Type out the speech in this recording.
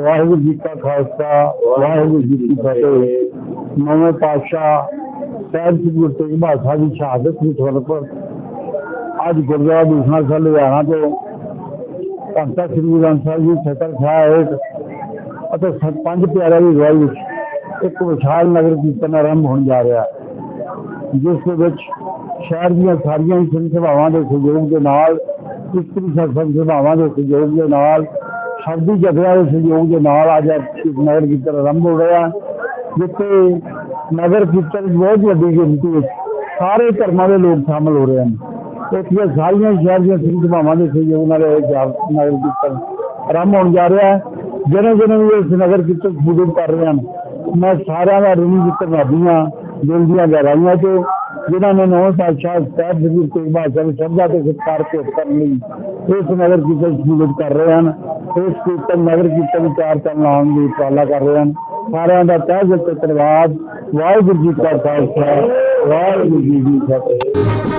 ਵਾਹਿਗੁਰੂ ਜੀ ਕਾ ਖਾਲਸਾ ਵਾਹਿਗੁਰੂ ਜੀ ਕੀ ਫਤਿਹ ਨਵੇਂ ਪਾਤਸ਼ਾਹ ਸਾਹਿਬ ਸ੍ਰੀ ਗੁਰੂ ਤੇਗ ਬਹਾਦਰ ਸਾਹਿਬ ਦੀ ਸ਼ਹਾਦਤ ਦੀ ਖਬਰ ਪਰ ਅੱਜ ਗੁਰਦੁਆਰਾ ਦੂਸਰਾ ਸਾਹਿਬ ਲੁਧਿਆਣਾ ਤੋਂ ਭਗਤਾ ਸ੍ਰੀ ਗੁਰੂ ਗ੍ਰੰਥ ਸਾਹਿਬ ਜੀ ਛਤਰ ਸਾਹਿਬ ਅਤੇ ਸਤ- ਪੰਜ ਪਿਆਰਿਆਂ ਦੀ ਅਗਵਾਈ ਵਿੱਚ ਇੱਕ ਵਿਸ਼ਾਲ ਨਗਰ ਕੀਰਤਨ ਆਰੰਭ ਹੋਣ ਜਾ ਰਿਹਾ ਹੈ ਜਿਸ ਦੇ ਵਿੱਚ ਸ਼ਹਿਰ ਦੀਆਂ ਸਾਰੀਆਂ ਹੀ ਸਿੰਘ ਸਭਾਵਾਂ ਦੇ ਸਹਿਯੋਗ ਦੇ ਨਾਲ ਇਸਤਰੀ ਸੰਸਦ ਸਭਾਵਾਂ ਦੇ ਸਹਿਯੋਗ ਦੇ ਨਾਲ ਸਰਦੀ ਜਥਿਆਂ ਦੇ ਸਹਿਯੋਗ ਦੇ ਨਾਲ ਅੱਜ ਇਹ ਨਗਰ ਕੀਰਤਨ ਆਰੰਭ ਹੋ ਰਿਹਾ ਹੈ, ਜਿੱਥੇ ਨਗਰ ਕੀਰਤਨ ਵਿੱਚ ਬਹੁਤ ਵੱਡੀ ਗਿਣਤੀ ਵਿੱਚ ਸਾਰੇ ਧਰਮਾਂ ਦੇ ਲੋਕ ਸ਼ਾਮਲ ਹੋ ਰਹੇ ਹਨ ਇੱਥੇ ਸਾਰੀਆਂ ਹੀ ਸ਼ਹਿਰ ਦੀਆਂ ਸਿੰਘ ਸਭਾਵਾਂ ਦੇ ਸਹਿਯੋਗ ਨਾਲ ਇਹ ਜਾ- ਨਗਰ ਕੀਰਤਨ ਆਰੰਭ ਹੋਣ ਜਾ ਰਿਹਾ ਹੈ ਜਿਹੜੇ ਜਿਹੜੇ ਵੀ ਇਸ ਨਗਰ ਕੀਰਤਨ ਸ਼ੁਰੂ ਕਰ ਰਹੇ ਹਨ ਮੈਂ ਸਾਰਿਆਂ ਦਾ ਰਿਣੀ ਧੰਨਵਾਦੀਆਂ ਦਿਲ ਦੀਆਂ ਗਹਿਰਾਈਆਂ ਤੋਂ ਜਿਨ੍ਹਾਂ ਨੇ ਨੌਂ ਪਾਤਸ਼ਾਹ ਸਾਹਿਬ ਜੀ ਦੀ ਤੇਗ ਬਹਾਦਰ ਦੀ ਸ਼ਰਧਾ ਤੇ ਸਤਿਕਾਰ ਭੇਟ ਕਰਨ ਲਈ ਇਸ ਨਗਰ ਕੀਰਤਨ ਸ਼ੁਰੂ ਕਰ ਰਹੇ ਹਨ ਇਸ ਕੀਰਤਨ ਨਗਰ ਕੀਰਤਨ ਨੂੰ ਚਾਰ ਚੰਨ ਲਾਉਣ ਦੀ ਉਪਰਾਲਾ ਕਰ ਰਹੇ ਹਨ। ਸਾਰਿਆਂ ਦਾ ਤਹਿ ਦਿਲ ਤੋਂ ਧੰਨਵਾਦ। ਵਾਹਿਗੁਰੂ ਜੀ ਕਾ ਖਾਲਸਾ, ਵਾਹਿਗੁਰੂ ਜੀ ਕੀ ਫਤਿਹ।